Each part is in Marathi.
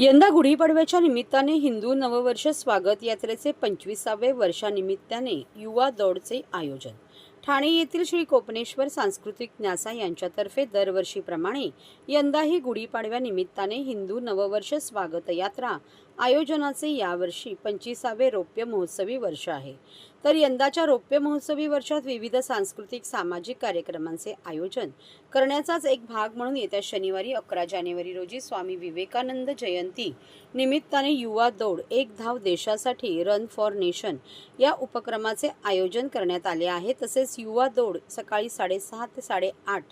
यंदा गुढीपाडव्याच्या निमित्ताने हिंदू नववर्ष स्वागत यात्रेचे पंचवीसावे वर्षानिमित्ताने युवा दौडचे आयोजन. ठाणे येथील श्री कोपनेश्वर सांस्कृतिक न्यासा यांच्यातर्फे दरवर्षीप्रमाणे यंदाही गुढीपाडव्या निमित्ताने हिंदू नववर्ष स्वागत यात्रा आयोजनाचे यावर्षी पंचवीसावे रौप्य महोत्सवी वर्ष आहे. तर यंदाच्या रौप्य महोत्सवी वर्षात विविध सांस्कृतिक सामाजिक कार्यक्रमांचे आयोजन करण्याचाच एक भाग म्हणून येत्या शनिवारी अकरा जानेवारी रोजी स्वामी विवेकानंद जयंती निमित्ताने युवा दौड एक धाव देशासाठी रन फॉर नेशन या उपक्रमाचे आयोजन करण्यात आले आहे. तसेच युवा दौड सकाळी साडेसहा ते साडेआठ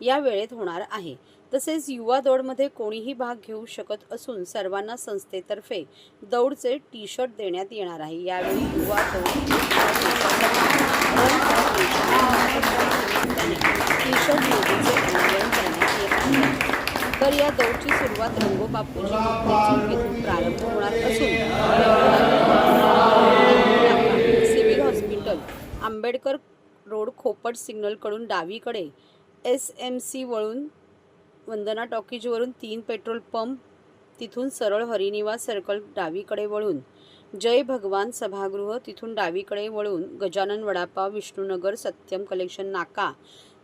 या वेळेत होणार आहे. तसेच युवा दौडमध्ये कोणीही भाग घेऊ शकत असून सर्वांना संस्थेतर्फे दौडचे टी शर्ट देण्यात येणार आहे. यावेळी युवा दौड टी शर्ट तर या दौडची सुरुवात रंगोबापूजी येथून प्रारंभ होणार असून civil hospital Ambedkar road Khopat सिग्नलकडून डावीकडे एस एम सी वळून वंदना टॉकीजवरून तीन पेट्रोल पंप तिथून सरळ हरिनिवास सर्कल डावीकडे वळून जय भगवान सभागृह तिथून डावीकडे वळून गजानन वडापाव विष्णुनगर सत्यम कलेक्शन नाका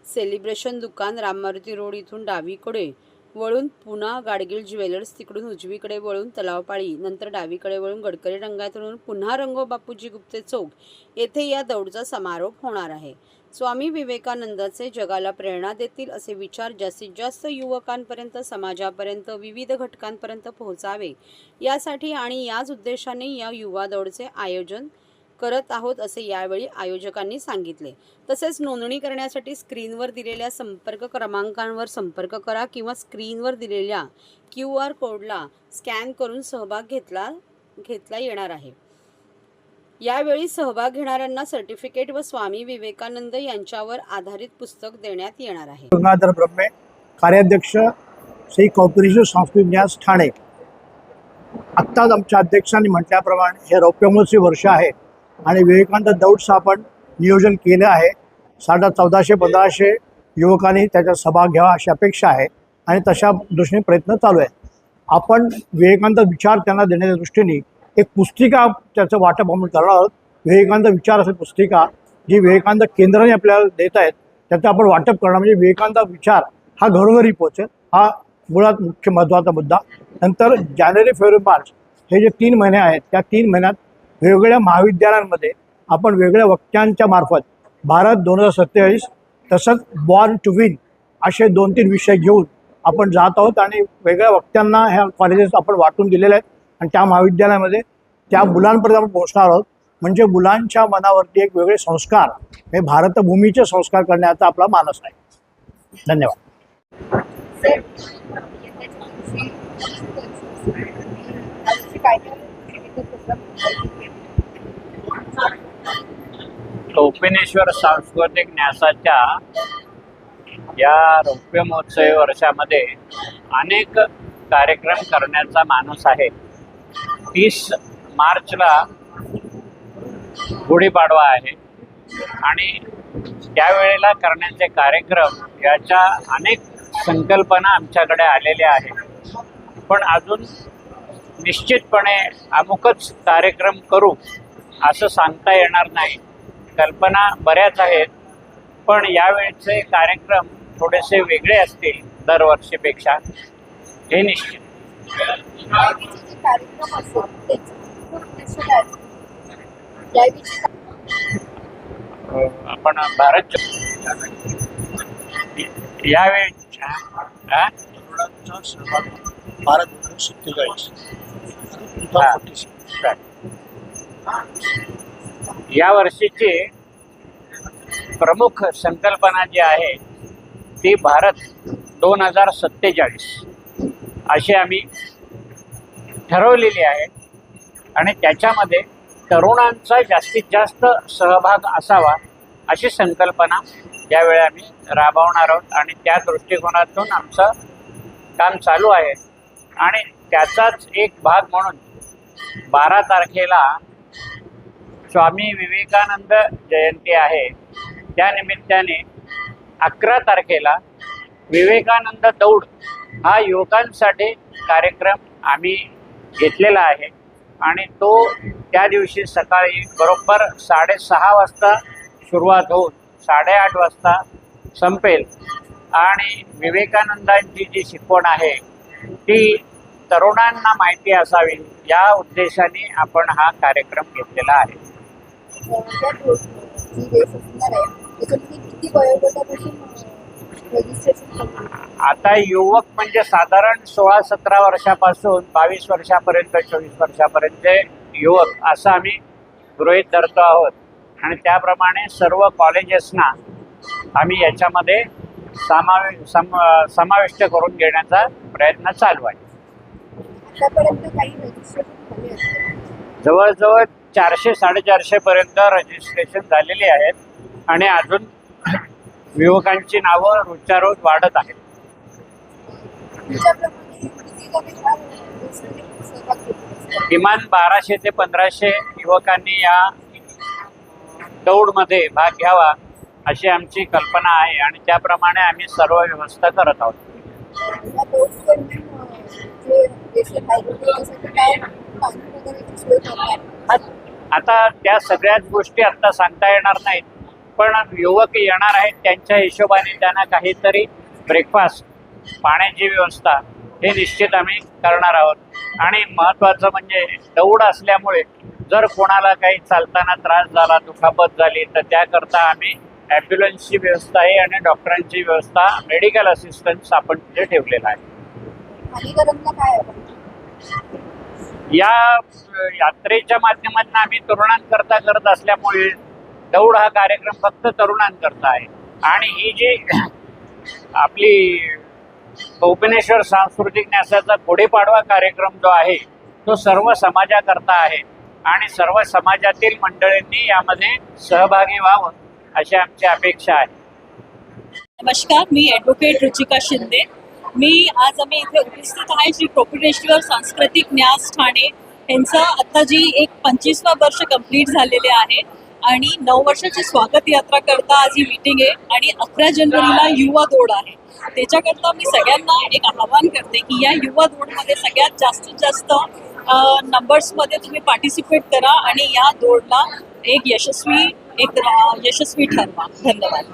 सेलिब्रेशन दुकान राममारुती रोड इथून डावीकडे वळून पुन्हा गाडगिल ज्वेलर्स तिकडून उजवीकडे वळून तलावपाळी नंतर डावीकडे वळून गडकरी रंगातून पुन्हा रंगो बापूजी गुप्ते चौक येथे या दौडचा समारोप होणार आहे. स्वामी विवेकानंदाचे जगाला प्रेरणा देतील असे विचार जास्तीत जास्त युवकांपर्यंत समाजापर्यंत विविध घटकांपर्यंत पोहोचावे यासाठी आणि याच उद्देशाने या युवा दौडचे आयोजन करत आहोत असे यावेळी आयोजकांनी सांगितले. तसेच नोंदणी करण्यासाठी स्क्रीनवर दिलेल्या संपर्क क्रमांकांवर संपर्क करा किंवा स्क्रीनवर दिलेल्या क्यू आर कोडला स्कॅन करून सहभाग घेतला घेतला येणार आहे. यावेळी सहभाग घेणाऱ्यांना सर्टिफिकेट व स्वामी विवेकानंद यांच्यावर आधारित पुस्तक देण्यात येणार आहे. गंगाधर ब्रह्मे कार्याध्यक्ष श्री कॉपरेशन सांस्कृतिक न्यास ठाणे. आत्ताच आमच्या अध्यक्षांनी म्हटल्याप्रमाणे हे रौप्यमहोत्सवी वर्ष आहे आणि विवेकानंद दौडचं आपण नियोजन केलं आहे. साडा चौदाशे पंधराशे युवकांनी त्याच्यात सहभाग घ्यावा अशी अपेक्षा आहे आणि तशा दृष्टीने प्रयत्न चालू आहे आपण विवेकानंद विचार त्यांना देण्याच्या दृष्टीने एक पुस्तिका त्याचं वाटप आपण करणार आहोत. विवेकानंद विचार असेल पुस्तिका जी विवेकानंद केंद्राने आपल्याला देत आहेत त्याचं आपण वाटप करणं म्हणजे विवेकानंद विचार हा घरोघरी पोचेल हा मुळात मुख्य महत्त्वाचा मुद्दा. नंतर जानेवारी फेब्रुवारी मार्च हे जे तीन महिने आहेत त्या तीन महिन्यात वेगवेगळ्या महाविद्यालयांमध्ये आपण वेगळ्या वक्त्यांच्या मार्फत भारत दोन हजार सत्तेचाळीस तसंच बॉर्न टू विन असे दोन तीन विषय घेऊन आपण जात आहोत आणि वेगळ्या वक्त्यांना ह्या कॉलेजेस आपण वाटून दिलेल्या आहेत. आणि त्या महाविद्यालयामध्ये त्या मुलांपर्यंत आपण पोहोचणार आहोत. म्हणजे मुलांच्या मनावरती एक वेगळे संस्कार हे भारतभूमीचे संस्कार करण्याचा आपला मानस आहे. धन्यवाद. कोपिनेश्वर सांस्कृतिक न्यासाच्या या रौप्य महोत्सवी वर्षामध्ये अनेक कार्यक्रम करण्याचा मानस आहे. तीस मार्चला गुढीपाडवा आहे. आणि त्यावेळेला करण्याचे कार्यक्रम याच्या अनेक संकल्पना आमच्याकडे आलेल्या आहेत. पण अजून निश्चितपणे अमुकच कार्यक्रम करू असं सांगता येणार नाही. कल्पना बऱ्याच आहेत पण यावेळचे कार्यक्रम थोडेसे वेगळे असतील दरवर्षीपेक्षा हे निश्चित. कार्यक्रम आपण भारत यावेळी हा? भारत सत्तेचाळीस या वर्षीची प्रमुख संकल्पना जी आहे ती भारत दोन हजार सत्तेचाळीस. अशी आम्ही ठरवलेली आहे आणि त्याच्यामध्ये तरुणांचा जास्तीत जास्त सहभाग असावा अशी संकल्पना यावेळी आम्ही राबवणार आहोत. आणि त्या दृष्टिकोनातून आमचं काम चालू आहे. आणि त्याचाच एक भाग म्हणून बारा तारखेला स्वामी विवेकानंद जयंती आहे. त्यानिमित्ताने अकरा तारखेला विवेकानंद दौड हा युवकांसाठी कार्यक्रम आम्ही घेतलेला आहे. आणि तो त्या दिवशी सकाळी बरोबर साडेसहा वाजता सुरुवात होऊन साडेआठ वाजता संपेल. आणि विवेकानंदांची जी शिकवण आहे ती तरुणांना माहिती असावी या उद्देशाने आपण हा कार्यक्रम घेतलेला आहे. किती आता युवक म्हणजे साधारण सोळा सतरा वर्षापासून बावीस वर्षापर्यंत चोवीस वर्षापर्यंतचे युवक असं आम्ही गृहीत धरतो आहोत. आणि त्याप्रमाणे सर्व कॉलेजेसना आम्ही याच्यामध्ये समावे सम समाविष्ट करून घेण्याचा प्रयत्न चालू आहे. जवळजवळ चारशे साडेचारशे पर्यंत रजिस्ट्रेशन झालेली आहेत. आणि अजून युवकांची नावं रोजच्या रोज वाढत आहेत तुमच्याप्रमाणे किती लोक ह्या रेसमध्ये सहभाग घेतले असतील? किमान बाराशे ते पंधराशे युवकांनी या दौडमध्ये भाग घ्यावा अशी आमची कल्पना आहे आणि त्याप्रमाणे आम्ही सर्व व्यवस्था करत आहोत. आता त्या सगळ्याच गोष्टी आता सांगता येणार नाहीत पण युवक येणार आहेत त्यांच्या हिशोबाने त्यांना काहीतरी ब्रेकफास्ट पाण्याची व्यवस्था हे निश्चित आम्ही करणार आहोत. आणि महत्त्वाचं म्हणजे दौड असल्यामुळे जर कोणाला काही चालताना त्रास झाला दुखापत झाली तर त्याकरता आम्ही ॲम्ब्युलन्सची व्यवस्था आहे आणि डॉक्टरांची व्यवस्था मेडिकल असिस्टन्स आपण तिथे ठेवलेला आहे. या यात्रेच्या माध्यमातून आम्ही तरुणांकरता करत असल्यामुळे दौड हा कार्यक्रम फक्त तरुणांकरता आहे. आणि ही जी आपली भुवनेश्वर सांस्कृतिक न्यासाचा गुढीपाडवा कार्यक्रम जो आहे तो सर्व समाजाकरता आहे. आणि सर्व समाजातील मंडळींनी यामध्ये सहभागी व्हावं अशी आमची अपेक्षा आहे. नमस्कार मी ॲडव्होकेट रुचिका शिंदे. मी आज आम्ही इथे उपस्थित आहे श्री प्रोपिटेश्वर सांस्कृतिक न्यास ठाणे. यांचं आता जी एक पंचवीसवा वर्ष कंप्लीट झालेले आहे. आणि नऊ वर्षाची स्वागत यात्रा करता आज ही मीटिंग आहे आणि अकरा जानेवारीला युवा दौड आहे. त्याच्याकरता मी सगळ्यांना एक आवाहन करते की या युवा दौडमध्ये सगळ्यात जास्तीत जास्त नंबर्समध्ये तुम्ही पार्टिसिपेट करा आणि या दौडला एक यशस्वी एक यशस्वी ठरवा. धन्यवाद.